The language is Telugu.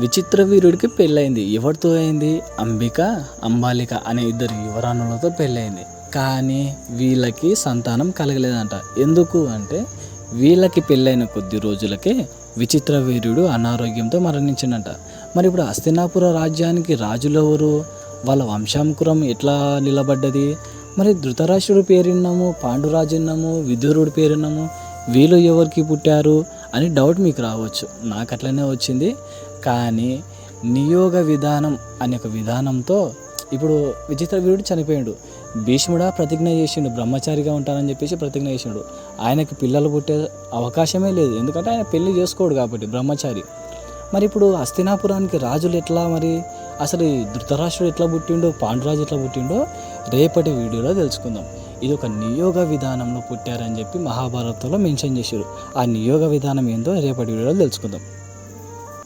విచిత్ర వీరుడికి పెళ్ళైంది ఎవరితో అయింది? అంబిక అంబాలిక అనే ఇద్దరు యువరాణులతో పెళ్ళైంది కానీ వీళ్ళకి సంతానం కలగలేదంట. ఎందుకు అంటే వీళ్ళకి పెళ్ళైన కొద్ది రోజులకే విచిత్ర వీరుడు అనారోగ్యంతో మరణించిందంట మరి ఇప్పుడు హస్తినాపుర రాజ్యానికి రాజులెవరు వాళ్ళ వంశాంకురం ఎట్లా నిలబడ్డది? మరి ధృతరాష్ట్రుడు పేరున్నాము పాండురాజున్నాము విదురుడు పేరున్నాము వీళ్ళు ఎవరికి పుట్టారు అని డౌట్ మీకు రావచ్చు. నాకు అట్లనే వచ్చింది. కానీ నియోగ విధానం అనే ఒక విధానంతో ఇప్పుడు విచిత్ర వీరుడు చనిపోయాడు. భీష్ముడా ప్రతిజ్ఞ చేసిండు బ్రహ్మచారిగా ఉంటానని చెప్పేసి ప్రతిజ్ఞ చేసిండు. ఆయనకి పిల్లలు పుట్టే అవకాశమే లేదు. ఎందుకంటే ఆయన పెళ్ళి చేసుకోడు కాబట్టి బ్రహ్మచారి. మరి ఇప్పుడు హస్తినాపురానికి రాజులు ఎట్లా మరి? అసలు ఈ ధృతరాష్ట్రుడు ఎట్లా పుట్టిండో పాండురాజు ఎట్లా పుట్టిండో రేపటి వీడియోలో తెలుసుకుందాం. ఇది ఒక నియోగ విధానంలో పుట్టారని చెప్పి మహాభారతంలో మెన్షన్ చేశారు. ఆ నియోగ విధానం ఏందో రేపటి వీడియోలో తెలుసుకుందాం.